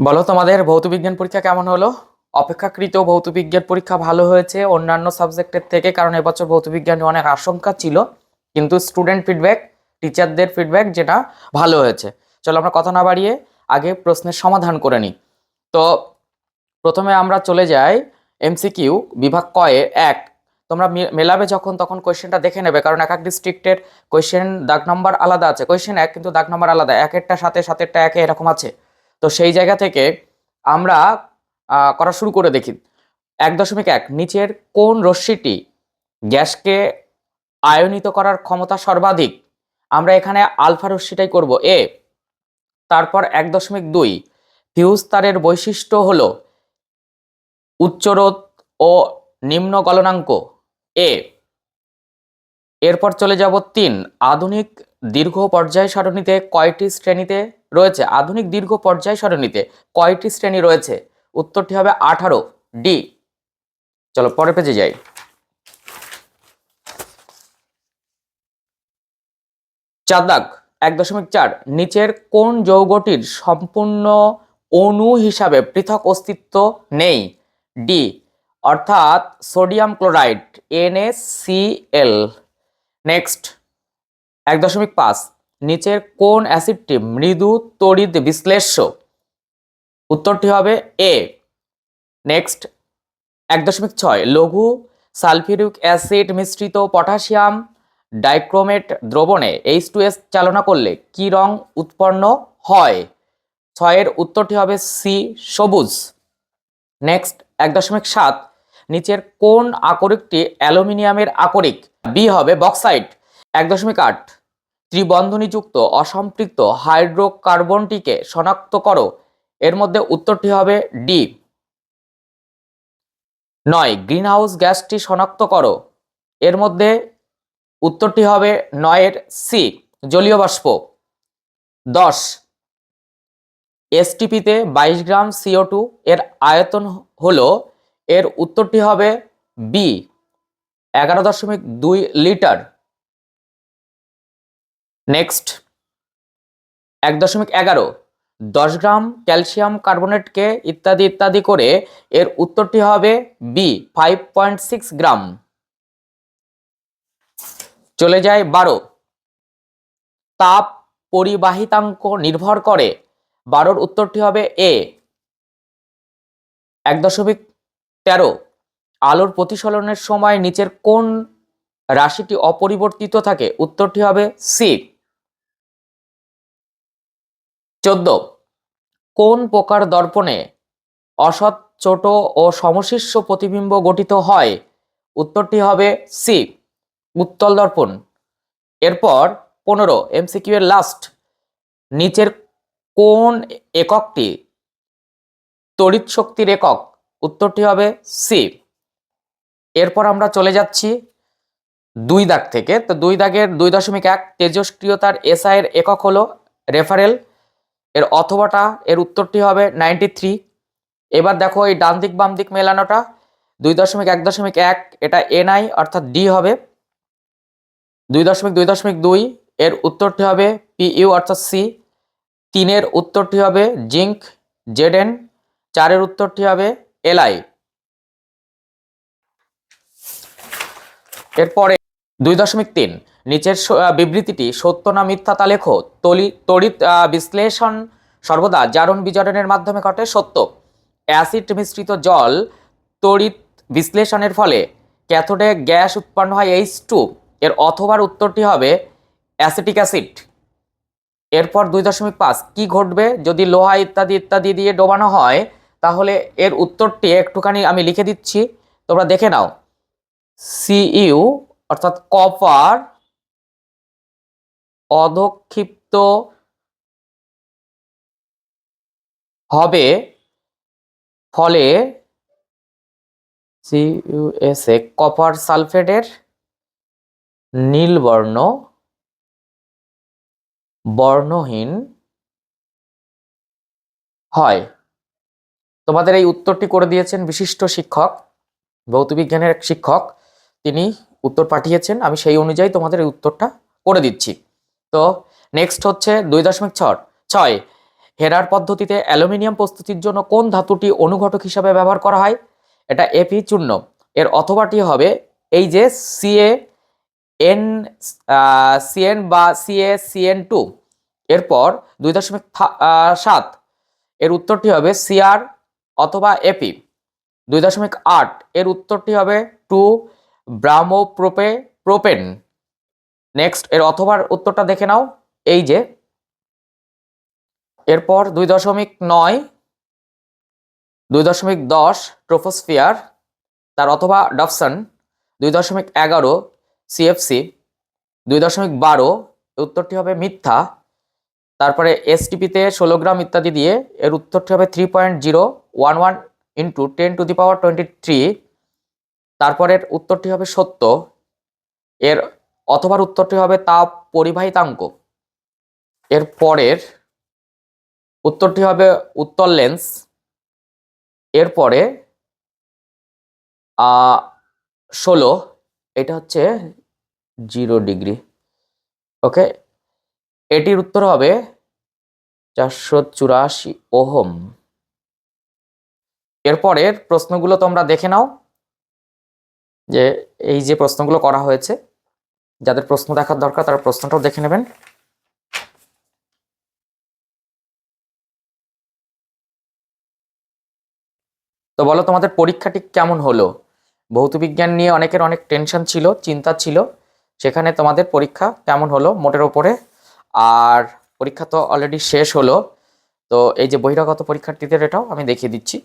বলো তোমাদের ভৌতবিজ্ঞান পরীক্ষা কেমন হলো? অপেক্ষাকৃত ভৌতবিজ্ঞান পরীক্ষা ভালো হয়েছে অন্যান্য সাবজেক্টের থেকে, কারণ এবছর ভৌতবিজ্ঞানে অনেক আশঙ্কা ছিল। কিন্তু স্টুডেন্ট ফিডব্যাক টিচারদের ফিডব্যাক যেটা ভালো হয়েছে। চলো আমরা কথা না বাড়িয়ে আগে প্রশ্নের সমাধান করে নিই। তো প্রথমে আমরা চলে যাই এমসিকিউ বিভাগ কয়ে এক। তোমরা মেলাবে যখন, তখন কোয়েশ্চেনটা দেখে নেবে, কারণ এক এক ডিস্ট্রিক্টের কোয়েশ্চেন দাগ নাম্বার আলাদা আছে। কোয়েশ্চেন এক, কিন্তু দাগ নাম্বার আলাদা। এক একটা সাথে, সাতেরটা একে এরকম আছে। তো সেই জায়গা থেকে আমরা করা শুরু করে দেখি। এক দশমিক এক, নিচের কোন রশ্মিটি গ্যাসকে আয়নিত করার ক্ষমতা সর্বাধিক? আমরা এখানে আলফা রশ্মিটাই করব, এ। তারপর এক দশমিক দুই, ফিউজ তারের বৈশিষ্ট্য হল উচ্চরোধ ও নিম্ন গলনাঙ্ক, এ। এরপর চলে যাব তিন, আধুনিক দীর্ঘ পর্যায় সারণীতে কয়টি শ্রেণীতে রয়েছে? আধুনিক দীর্ঘ পর্যায় সারণীতে কয়টি শ্রেণি রয়েছে? উত্তরটি হবে আঠারো। ডি চলো, পরের পেজে যাই। চার দাগ, এক দশমিক চার। নিচের কোন যৌগটির সম্পূর্ণ অণু হিসাবে পৃথক অস্তিত্ব নেই? ডি অর্থাৎ সোডিয়াম ক্লোরাইড এনএসিএল নেক্সট এক দশমিক পাঁচ। নিচের কোন অ্যাসিডটি মৃদু তড়িৎ বিশ্লেষ্য? উত্তরটি হবে এ। নেক্সট। এক দশমিক ছয়। লঘু সালফিউরিক অ্যাসিড মিশ্রিত পটাশিয়াম ডাইক্রোমেট দ্রবণে এইচ টু এস চালনা করলে কি রং উৎপন্ন হয়? ছয়ের উত্তরটি হবে সি, সবুজ। নেক্সট। এক দশমিক সাত। নিচের কোন আকরিকটি অ্যালুমিনিয়ামের আকরিক? বি হবে বক্সাইট। এক দশমিক আট। ত্রিবন্ধনীযুক্ত অসম্পৃক্ত হাইড্রোকার্বনটিকে শনাক্ত করো। এর মধ্যে উত্তরটি হবে ডি। নয়, গ্রিনহাউস গ্যাসটি শনাক্ত করো। এর মধ্যে উত্তরটি হবে নয়ের সি, জলীয় বাষ্প। দশ, এসটিপিতে বাইশ গ্রাম সিও টু এর আয়তন হলো। এর উত্তরটি হবে বি, এগারো দশমিক দুই লিটার। নেক্সট এক দশমিক এগারো, দশ গ্রাম ক্যালসিয়াম কার্বনেটকে ইত্যাদি ইত্যাদি করে এর উত্তরটি হবে B five point six gram. চলে যায় বারো। তাপ পরিবাহিতাঙ্ক নির্ভর করে। বারোর উত্তরটি হবে এ এক দশমিক তেরো, আলোর প্রতিসলনের সময় নিচের কোন রাশিটি অপরিবর্তিত থাকে? উত্তরটি হবে সি চোদ্দ, কোন প্রকার দর্পণে অসৎ, ছোট ও সমশিষ্য প্রতিবিম্ব গঠিত হয়? উত্তরটি হবে সি উত্তল দর্পণ। এরপর পনেরো এমসিকিউ এর লাস্ট নিচের কোন এককটি তড়িৎ শক্তির একক? উত্তরটি হবে সি এরপর আমরা চলে যাচ্ছি দুই দাগ থেকে। তো দুই দাগের দুই দশমিক এক তেজস্ক্রিয়তার এসআই এর একক হলো রেফারেল এর অথবাটা, এর উত্তরটি হবে নাইনটি থ্রি এবার দেখো এই ডান দিক, বাম দিক মেলানোটা, দুই দশমিক এক দশমিক এক, এটা এনআই অর্থাৎ ডি হবে। দুই দশমিক দুই দশমিক দুই, এর উত্তরটি হবে পিইউ অর্থাৎ সি তিনের উত্তরটি হবে জিঙ্ক জেডেন চারের উত্তরটি হবে এলআই এরপরে দুই দশমিক তিন। নিচের বিবৃতিটি সত্য না মিথ্যা তা লেখো। তলি তড়িৎ বিশ্লেষণ সর্বদা জারণ বিজারণের মাধ্যমে ঘটে সত্য। অ্যাসিড মিশ্রিত জল তড়িৎ বিশ্লেষণের ফলে ক্যাথোডে গ্যাস উৎপন্ন হয় এইচ টু। এর অথবার উত্তরটি হবে অ্যাসিটিক অ্যাসিড। এরপর দুই দশমিক পাঁচ, কী ঘটবে? যদি লোহা ইত্যাদি ইত্যাদি দিয়ে ডোবানো হয়, তাহলে এর উত্তরটি একটুখানি আমি লিখে দিচ্ছি। তোমরা দেখে নাও। সিইউ অর্থাৎ কপার অধক্ষিপ্ত হবে ফলে সিইউএসএ কপার সালফেটের নীলবর্ণ বর্ণহীন হয়। তোমাদের এই উত্তরটি করে দিয়েছেন বিশিষ্ট শিক্ষক, ভৌতবিজ্ঞানের এক শিক্ষক। তিনি উত্তর পাঠিয়েছেন, আমি সেই অনুযায়ী তোমাদের এই উত্তরটা করে দিচ্ছি। তো নেক্সট হচ্ছে দুই দশমিক ছয়। ছয়, হেরার পদ্ধতিতে অ্যালুমিনিয়াম প্রস্তুতির জন্য কোন ধাতুটি অনুঘটক হিসাবে ব্যবহার করা হয়? এটা এপি চূর্ণ। এর অথবাটি হবে এই যে C A N C N বা C A C N two এরপর দুই দশমিক সাত, এর উত্তরটি হবে সিআর অথবা এপি। দুই দশমিক আট, এর উত্তরটি হবে টু ব্রামোপ্রোপে প্রোপেন। নেক্সট এর অথবার উত্তরটা দেখে নাও। এই যে, এরপর দুই দশমিক নয়, দুই দশমিক দশ ট্রোফোস্ফিয়ার, তার অথবা ডপসন দুই দশমিক এগারো সিএফসি দুই দশমিক বারো উত্তরটি হবে মিথ্যা। তারপরে এসটিপিতে ষোলো গ্রাম ইত্যাদি দিয়ে, এর উত্তরটি হবে three point zero one one into ten to the power twenty three তারপরের উত্তরটি হবে সত্য। এর অথবার উত্তরটি হবে তাপ পরিবাহিতাঙ্ক। এর পরের উত্তরটি হবে উত্তর লেন্স। এরপরে ষোলো, এটা হচ্ছে জিরো ডিগ্রি। ওকে? এটির উত্তর হবে চারশো চুরাশি ওহম। এরপরের প্রশ্নগুলো তোমরা দেখে নাও। যে এই যে প্রশ্নগুলো করা হয়েছে, যাদের প্রশ্ন দেখার দরকার তারা প্রশ্নটাও দেখে নেবেন। তো বলো তোমাদের পরীক্ষাটি কেমন হলো? ভৌত বিজ্ঞান নিয়ে অনেকের অনেক টেনশন ছিল, চিন্তা ছিল। সেখানে তোমাদের পরীক্ষা কেমন হলো মোটের ওপরে? আর পরীক্ষা তো অলরেডি শেষ হলো। তো এই যে বহিরাগত পরীক্ষার্থীদের এটাও আমি দেখিয়ে দিচ্ছি।